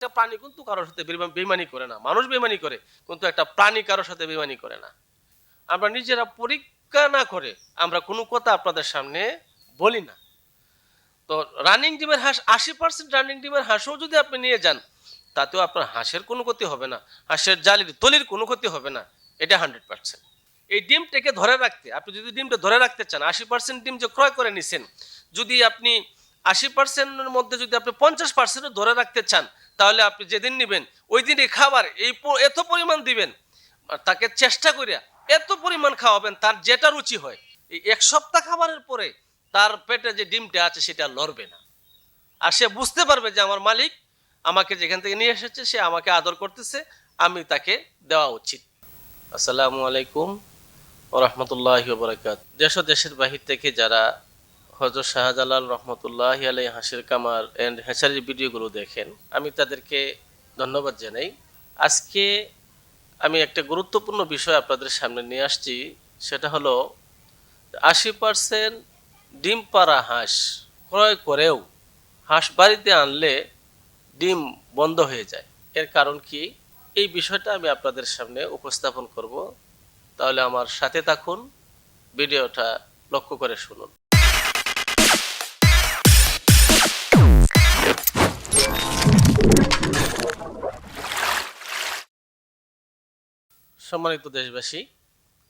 একটা প্রাণী কিন্তু কারোর সাথে বেইমানি করে না। মানুষ বেমানি করে, কিন্তু একটা প্রাণী কারোর সাথে বেইমানি করে না। আমরা নিজেরা পরীক্ষা না করে আমরা কোনো কথা আপনাদের সামনে বলি না। তো রানিং ডিমের হাঁস, আশি পার্সেন্ট রানিং ডিমের হাঁসও যদি আপনি নিয়ে যান, তাতেও আপনার হাঁসের কোনো ক্ষতি হবে না। হাঁসের জালির, তলির কোনো ক্ষতি হবে না। এটা হান্ড্রেড পার্সেন্ট। এই ডিমটাকে ধরে রাখতে, আপনি যদি ডিমটা ধরে রাখতে চান, আশি পার্সেন্ট ডিম যে ক্রয় করে নিছেন, যদি আপনি আশি পার্সেন্টের মধ্যে যদি আপনি পঞ্চাশ পার্সেন্টও ধরে রাখতে চান তাহলে আপনি যেদিন নেবেন ওই দিনই খাবার, এই এত পরিমাণ দিবেন। তাকে চেষ্টা করিয়া এত পরিমাণ খাওয়াবেন, তার যেটা রুচি হয়, এই এক সপ্তাহ খাবারের পরে তার পেটে যে ডিমটা আছে, সেটা লড়বে না। আর সে বুঝতে পারবে যে আমার মালিক আমাকে যেখান থেকে নিয়ে এসেছে, সে আমাকে আদর করতেছে, আমি তাকে দেওয়া উচিত। আসসালামু আলাইকুম ও রহমতুল্লাহ বরাকাত দেশ দেশের বাহির থেকে যারা হজরত শাহজালাল রহমতুল্লাহ আলাই হাসির কামার অ্যান্ড হ্যাচারির ভিডিওগুলো দেখেন। আমি তাদেরকে ধন্যবাদ জানাই। আজকে আমি একটা গুরুত্বপূর্ণ বিষয় আপনাদের সামনে নিয়ে আসছি, সেটা হলো আশি পার্সেন্ট ডিম পাড়া হাঁস ক্রয় করেও হাঁস বাড়িতে আনলে ডিম বন্ধ হয়ে যায়। এর কারণ কি? এই বিষয়টা আমি আপনাদের সামনে উপস্থাপন করব। তাহলে আমার সাথে থাকুন, ভিডিওটা লক্ষ্য করে শুনুন। সম্মানিত দেশবাসী,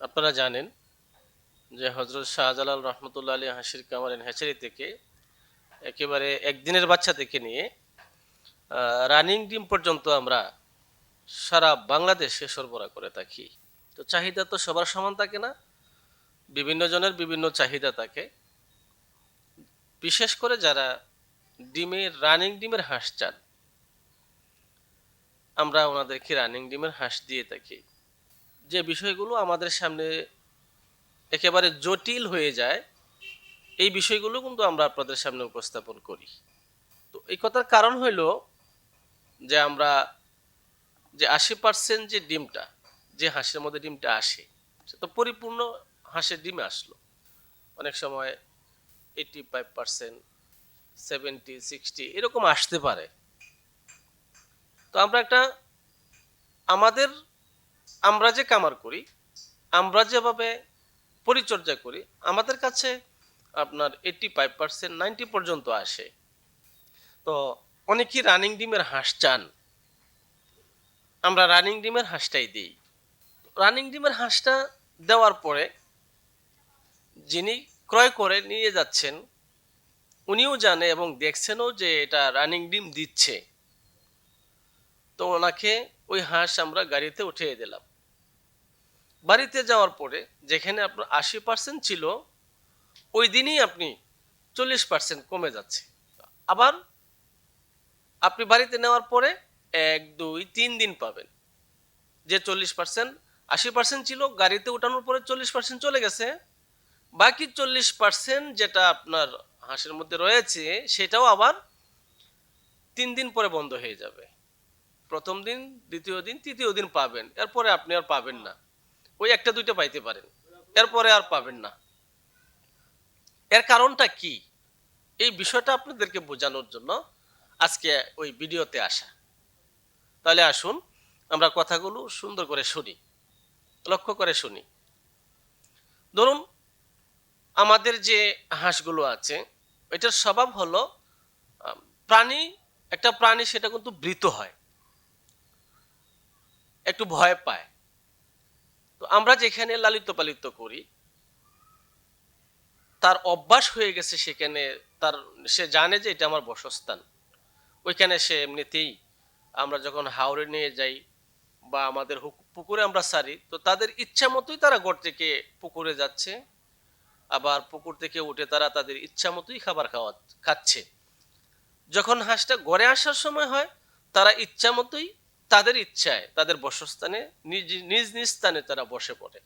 আপনারা জানেন যে হজরত শাহজালাল রহমতুল্লাহ আলী হাসির কামারেন হ্যাচারি থেকে, একেবারে একদিনের বাচ্চা থেকে নিয়ে রানিং ডিম পর্যন্ত আমরা সারা বাংলাদেশে সরবরাহ করে থাকি। তো চাহিদা তো সবার সমান থাকে না, বিভিন্ন জনের বিভিন্ন চাহিদা থাকে। বিশেষ করে যারা ডিমের, রানিং ডিমের হাঁস চান, আমরা ওনাদেরকে রানিং ডিমের হাঁস দিয়ে থাকি। যে বিষয়গুলো আমাদের সামনে একেবারে জটিল হয়ে যায়, এই বিষয়গুলো কিন্তু আমরা আপনাদের সামনে উপস্থাপন করি। তো এই কথার কারণ হইল যে আমরা যে আশি পার্সেন্ট যে ডিমটা, যে হাঁসের মধ্যে ডিমটা আসে, সে তো পরিপূর্ণ হাঁসের ডিমে আসলো। অনেক সময় eighty five percent seventy sixty এরকম আসতে পারে। তো আমরা একটা আমাদের আমরা যে কামার করি, আমরা যেভাবে পরিচর্যা করি, আমাদের কাছে আপনার এইটি ফাইভ পার্সেন্ট নাইনটি পর্যন্ত আসে। তো অনেকেই রানিং ডিমের হাঁস চান। আমরা রানিং ডিমের হাঁসটাই দিই। রানিং ডিমের হাঁসটা দেওয়ার পরে যিনি ক্রয় করে নিয়ে যাচ্ছেন, উনিও জানে এবং দেখছেনও যে এটা রানিং ডিম দিচ্ছে। তো ওনাকে ওই হাঁস আমরা গাড়িতে উঠিয়ে দিলাম। বাড়িতে যাওয়ার পরে যেখানে আপনার আশি পার্সেন্ট ছিল, ওই দিনই আপনি চল্লিশ পার্সেন্ট কমে যাচ্ছে। আবার আপনি বাড়িতে নেওয়ার পরে এক, দুই, তিন দিন পাবেন। যে চল্লিশ পার্সেন্ট আশি পার্সেন্ট ছিল, গাড়িতে উঠানোর পরে চল্লিশ পার্সেন্ট চলে গেছে। বাকি চল্লিশ পার্সেন্ট যেটা আপনার হাঁসের মধ্যে রয়েছে, সেটাও আবার তিন দিন পরে বন্ধ হয়ে যাবে। প্রথম দিন, দ্বিতীয় দিন, তৃতীয় দিন পাবেন। এরপরে আপনি আর পাবেন না। ওই একটা দুইটা পাইতে পারেন। এরপরে আর পাবেন না। এর কারণটা কি? এই বিষয়টা আপনাদেরকে বোঝানোর জন্য আজকে ওই ভিডিওতে আসা। তাহলে আসুন, আমরা কথাগুলো সুন্দর করে শুনি। লক্ষ্য করে শুনি। ধরুন, আমাদের যে হাঁসগুলো আছে, এটার স্বভাব হলো প্রাণী, একটা প্রাণী সেটা কিন্তু বৃত হয়। একটু ভয় পায়। তো আমরা যেখানে লালিত পালিত করি, তার অভ্যাস হয়ে গেছে সেখানে তার, সে জানে যে এটা আমার বসস্থান। ওইখানে সে এমনিতেই আমরা যখন হাওড়ে নিয়ে যাই বা আমাদের পুকুরে আমরা সারি, তো তাদের ইচ্ছা মতোই তারা ঘর থেকে পুকুরে যাচ্ছে। আবার পুকুর থেকে উঠে তারা তাদের ইচ্ছা মতোই খাবার খাওয়া, খাচ্ছে। যখন হাঁসটা ঘরে আসার সময় হয়, তারা ইচ্ছা মতোই তাদের ইচ্ছায়, তাদের বসস্থানে, নিজ নিজ স্থানে তারা বসে পড়ে।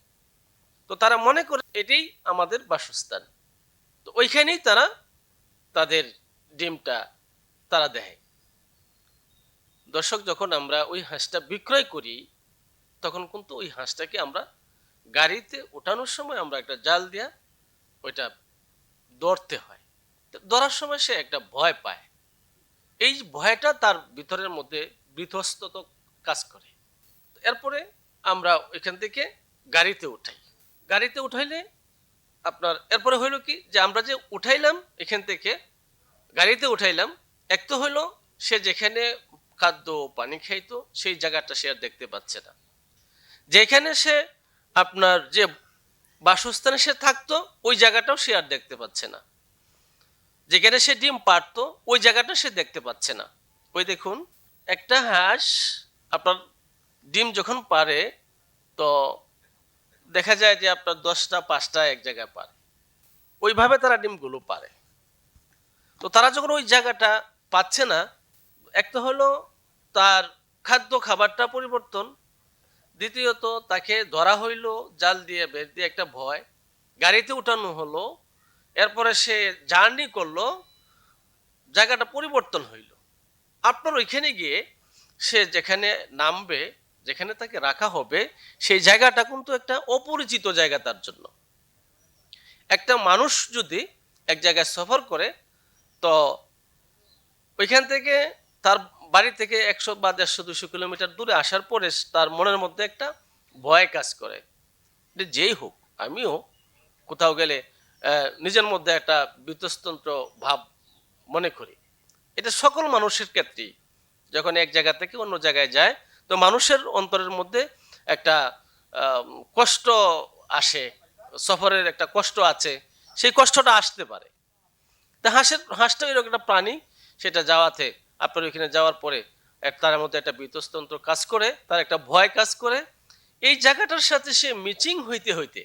তো তারা মনে করে এটাই আমাদের বাসস্থান। তো ওইখানেই তারা তাদের ডিমটা তারা দেয়। দর্শক, যখন আমরা ওই হাঁসটা বিক্রয় করি, তখন কিন্তু ওই হাঁসটাকে আমরা গাড়িতে ওঠানোর সময় আমরা একটা জাল দিয়া ওইটা ধরতে হয়। ধরার সময় সে একটা ভয় পায়। এই ভয়টা তার ভিতরের মধ্যে বিধ্বস্তত কাজ করে। এরপরে আমরা এখান থেকে গাড়িতে উঠাই। গাড়িতে উঠাইলে আপনার, এরপরে হইল কি যে আমরা যে উঠাইলাম এখান থেকে, গাড়িতে উঠাইলাম, এক তো হইল সে যেখানে খাদ্য পানি খাইতো, সেই জায়গাটা সে আর দেখতে পাচ্ছে না। যেখানে সে আপনার যে বাসস্থানে সে থাকতো, ওই জায়গাটাও সে আর দেখতে পাচ্ছে না। যেখানে সে ডিম পারতো ওই জায়গাটা সে দেখতে পাচ্ছে না। ওই দেখুন, একটা হাঁস আপনার ডিম যখন পারে, তো দেখা যায় যে আপনার দশটা, পাঁচটা এক জায়গায় পারে। ওইভাবে তারা ডিমগুলো পারে। তো তারা যখন ওই জায়গাটা পাচ্ছে না, এক তো হলো তার খাদ্য খাবারটা পরিবর্তন, দ্বিতীয়ত তাকে ধরা হইল, জাল দিয়ে বের দিয়ে একটা ভয়, গাড়িতে উঠানো হলো, এরপরে সে জার্নি করল, জায়গাটা পরিবর্তন হইল। আপনার ওইখানে গিয়ে সে যেখানে নামবে, যেখানে তাকে রাখা হবে, সেই জায়গাটা কিন্তু একটা অপরিচিত জায়গা তার জন্য। একটা মানুষ যদি এক জায়গায় সফর করে, তো ওইখান থেকে তার বাড়ি থেকে একশো বা দেড়শো দুশো কিলোমিটার দূরে আসার পরে তার মনের মধ্যে একটা ভয় কাজ করে। যেই হোক, আমিও কোথাও গেলে নিজের মধ্যে একটা বিতস্তন্ত্র ভাব মনে করি। এটা সকল মানুষের ক্ষেত্রেই। যখন এক জায়গা থেকে অন্য জায়গায় যায়, তো মানুষের অন্তরের মধ্যে একটা কষ্ট আসে, সফরের একটা কষ্ট আছে, সেই কষ্টটা আসতে পারে। তা হাঁসের, হাঁসটা এরকম একটা প্রাণী, সেটা যাওয়াতে, আপনার ওইখানে যাওয়ার পরে তার মধ্যে একটা বিতস্তন্ত্র কাজ করে, তার একটা ভয় কাজ করে, এই জায়গাটার সাথে সে মিচিং হইতে হইতে,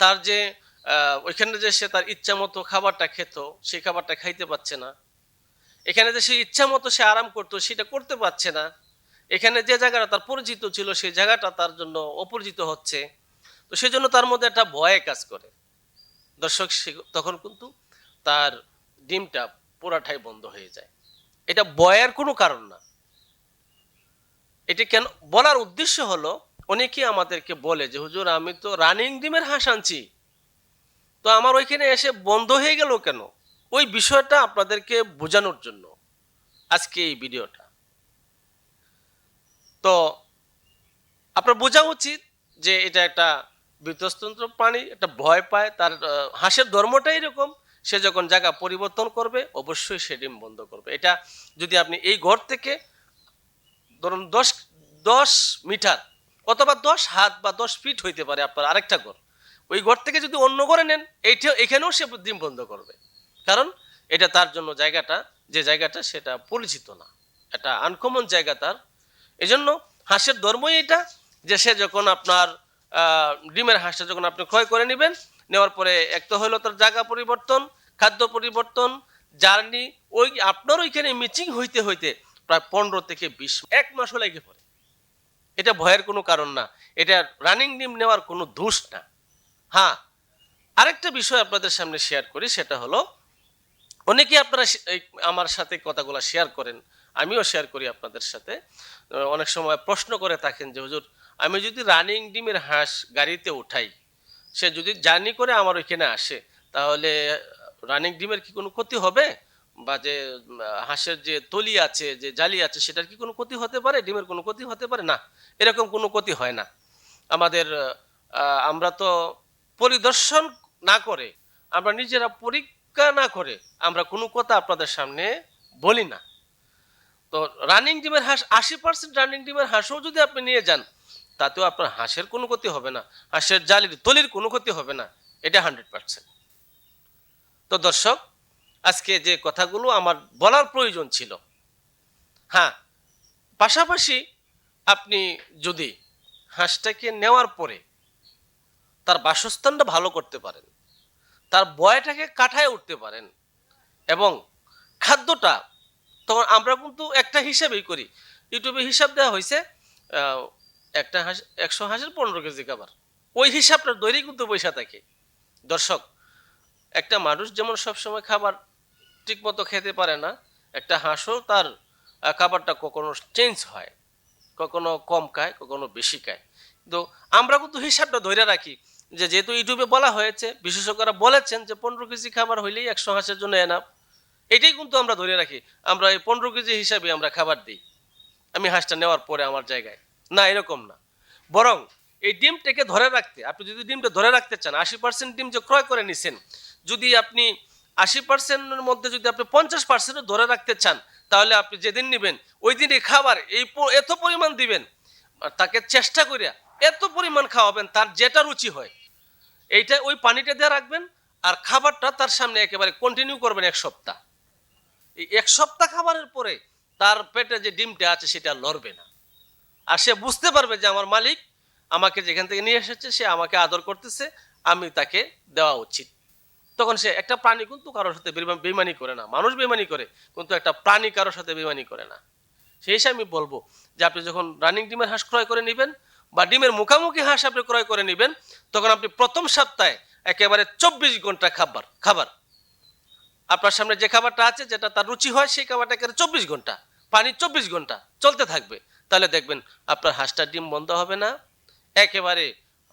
তার যে ওইখানে যে সে তার ইচ্ছা মতো খাবারটা খেত, সেই খাবারটা খাইতে পারছে না এখানে যে সে ইচ্ছা মতো সে আরাম করতো, সেটা করতে পারছে না। এখানে যে জায়গাটা তার পরিচিত ছিল, সেই জায়গাটা তার জন্য অপরিচিত হচ্ছে। তো সেই জন্য তার মধ্যে একটা ভয়ে কাজ করে। দর্শক তখন কিন্তু তার ডিমটা পুরাটাই বন্ধ হয়ে যায়। এটা বয়ের কোনো কারণ না। এটি কেন, বলার উদ্দেশ্য হলো, অনেকে আমাদেরকে বলে যে, হুজুর, আমি তো রানিং ডিমের হাঁস আনছি। তো আমার ওইখানে এসে বন্ধ হয়ে গেল কেন? ওই বিষয়টা আপনাদেরকে বোঝানোর জন্য আজকে এই ভিডিওটা। তো আপনার বোঝা উচিত যে এটা একটা বিতস্তন্ত্র প্রাণী, একটা ভয় পায়, তার হাঁসের ধর্মটাই এরকম, সে যখন জায়গা পরিবর্তন করবে, অবশ্যই সে ডিম বন্ধ করবে। এটা যদি আপনি এই ঘর থেকে ধরুন দশ দশ মিটার অথবা দশ হাত বা দশ ফিট হইতে পারে আপনার আরেকটা ঘর, ওই ঘর থেকে যদি অন্য ঘরে নেন, এইটা, এখানেও সে ডিম বন্ধ করবে। কারণ এটা তার জন্য জায়গাটা, যে জায়গাটা সেটা পরিচিত না। এটা আনকমন জায়গা তার। এজন্য হাঁসের ধর্মই এটা, যে সে যখন আপনার ডিমের হাঁসটা যখন আপনি ক্রয় করে নেবেন, নেওয়ার পরে এক তো হলো তার জায়গা পরিবর্তন, খাদ্য পরিবর্তন, জার্নি, ওই আপনার ওইখানে মিচিং হইতে হইতে প্রায় পনেরো থেকে বিশ এক মাসও লেগে পড়ে এটা ভয়ের কোনো কারণ না। এটা রানিং ডিম নেওয়ার কোনো দোষ না। হ্যাঁ আরেকটা বিষয় আপনাদের সামনে শেয়ার করি, সেটা হলো অনেকেই আপনারা আমার সাথে কথাগুলো শেয়ার করেন, আমিও শেয়ার করি আপনাদের সাথে। অনেক সময় প্রশ্ন করে থাকেন যে, হুজুর, আমি যদি রানিং ডিমের হাঁস গাড়িতে উঠাই, সে যদি জার্নি করে আমার ওইখানে আসে, তাহলে রানিং ডিমের কি কোনো ক্ষতি হবে? বা যে হাঁসের যে তলি আছে, যে জালি আছে, সেটার কি কোনো ক্ষতি হতে পারে? ডিমের কোনো ক্ষতি হতে পারে? না, এরকম কোনো ক্ষতি হয় না। আমাদের আমরা তো পরিদর্শন না করে আমরা নিজেরা পরীক্ষা না করে আমরা কোনো কথা আপনাদের সামনে বলি না। তো রানিং ডিমের হাঁস, আশি পার্সেন্ট রানিং ডিমের হাঁসও যদি আপনি নিয়ে যান, তাতেও আপনার হাঁসের কোনো ক্ষতি হবে না, হাঁসের জালির, তলির কোনো ক্ষতি হবে না, এটা হান্ড্রেড পার্সেন্ট তো দর্শক, আজকে যে কথাগুলো আমার বলার প্রয়োজন ছিল হ্যাঁ পাশাপাশি আপনি যদি হাঁসটাকে নেওয়ার পরে তার বাসস্থানটা ভালো করতে পারেন তার বয়টাকে কাঠায় উঠতে পারেন। এবং খাদ্যটা তখন আমরা কিন্তু একটা হিসাবেই করি। ইউটিউবে হিসাব দেওয়া হয়েছে একটা হাঁস, একশো হাঁসের পনেরো কেজি খাবার। ওই হিসাবটা দৈরিক কিন্তু পয়সা থাকে। দর্শক, একটা মানুষ যেমন সবসময় খাবার ঠিকমতো খেতে পারে না, একটা হাঁসও তার খাবারটা কখনো চেঞ্জ হয়, কখনো কম খায়, কখনো বেশি খায়। তো আমরা কিন্তু হিসাবটা ধরে রাখি যে যেহেতু ইউটিউবে বলা হয়েছে, বিশেষজ্ঞরা বলেছেন যে পনেরো কেজি খাবার হইলেই একশো হাঁসের জন্য এনাফ এটাই কিন্তু আমরা ধরে রাখি, আমরা এই পনেরো কেজি হিসাবে আমরা খাবার দিই। আমি হাঁসটা নেওয়ার পরে আমার জায়গায়। না, এরকম না। বরং এই ডিমটাকে ধরে রাখতে, আপনি যদি ডিমটা ধরে রাখতে চান, আশি পার্সেন্ট ডিম যে ক্রয় করে নিছেন, যদি আপনি আশি পার্সেন্টের মধ্যে যদি আপনি পঞ্চাশ পার্সেন্ট ধরে রাখতে চান, তাহলে আপনি যেদিন নেবেন, ওই দিনে খাবার এই এত পরিমাণ দিবেন। তাকে চেষ্টা করিয়া এত পরিমাণ খাওয়াবেন, তার যেটা রুচি হয়, এইটা ওই পানিটা দিয়ে রাখবেন আর খাবারটা তার সামনে একেবারে কন্টিনিউ করবেন এক সপ্তাহ। এই এক সপ্তাহ খাবারের পরে তার পেটে যে ডিমটা আছে সেটা লড়বে না। আর সে বুঝতে পারবে যে আমার মালিক আমাকে যেখান থেকে নিয়ে এসেছে, সে আমাকে আদর করতেছে, আমি তাকে দেওয়া উচিত। তখন সে একটা প্রাণী কিন্তু কারোর সাথে বেমানি করে না। মানুষ বেমানি করে, কিন্তু একটা প্রাণী কারোর সাথে বেমানি করে না। সেই হিসাবে আমি বলব যে আপনি যখন রানিং ডিমের হাঁস ক্রয় করে নেবেন বা ডিমের মুখামুখি হাঁস আপনি ক্রয় করে নেবেন, তখন আপনি প্রথম সপ্তাহে একেবারে চব্বিশ ঘণ্টা খাবার খাবার। আপনার সামনে যে খাবারটা আছে, যেটা তার রুচি হয়, সেই খাবারটা একেবারে চব্বিশ ঘণ্টা, পানি চব্বিশ ঘণ্টা চলতে থাকবে। তাহলে দেখবেন আপনার হাঁসটার ডিম বন্ধ হবে না। একেবারে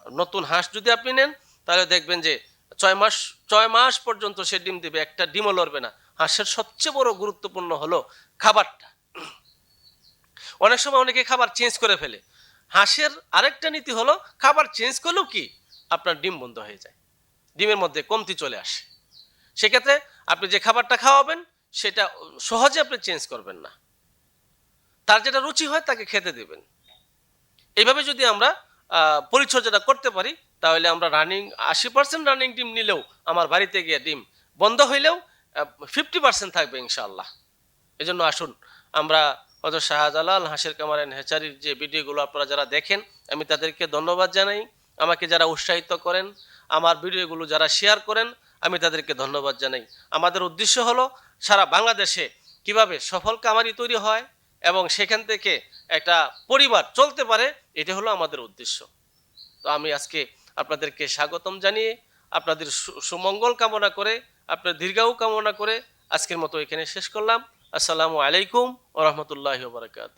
নতুন হাঁস যদি আপনি নেন, তাহলে দেখবেন যে ছয় মাস ছয় মাস পর্যন্ত সে ডিম দিবে, একটা ডিমও লড়বে না। হাঁসের সবচেয়ে বড় গুরুত্বপূর্ণ হলো খাবারটা। অনেক সময় অনেকে খাবার চেঞ্জ করে ফেলে। হাঁসের আরেকটা নীতি হলো, খাবার চেঞ্জ করলেও কি আপনার ডিম বন্ধ হয়ে যায়। ডিমের মধ্যে কমতি চলে আসে। সেক্ষেত্রে আপনি যে খাবারটা খাওয়াবেন, সেটা সহজে আপনি চেঞ্জ করবেন না। তার যেটা রুচি হয়, তাকে খেতে দেবেন। এইভাবে যদি আমরা পরিচর্যাটা করতে পারি, তাহলে আমরা রানিং আশি পার্সেন্ট রানিং ডিম নিলেও আমার বাড়িতে গিয়ে ডিম বন্ধ হইলেও ফিফটি পার্সেন্ট থাকবে ইনশাআল্লাহ। এজন্য আসুন, আমরা হজরত শাহজালাল হাঁসের কামারেন হেচারির যে ভিডিওগুলো আপনারা যারা দেখেন, আমি তাদেরকে ধন্যবাদ জানাই। আমাকে যারা উৎসাহিত করেন, আমার ভিডিওগুলো যারা শেয়ার করেন, আমি তাদেরকে ধন্যবাদ জানাই। আমাদের উদ্দেশ্য হলো সারা বাংলাদেশে কীভাবে সফল কামারি তৈরি হয় এবং সেখান থেকে একটা পরিবার চলতে পারে, এটা হলো আমাদের উদ্দেশ্য। তো আমি আজকে আপনাদেরকে স্বাগতম জানিয়ে, আপনাদের সুমঙ্গল কামনা করে আপনার দীর্ঘায়ু কামনা করে আজকের মতো এখানে শেষ করলাম। আসসালামু আলাইকুম ও বারকাত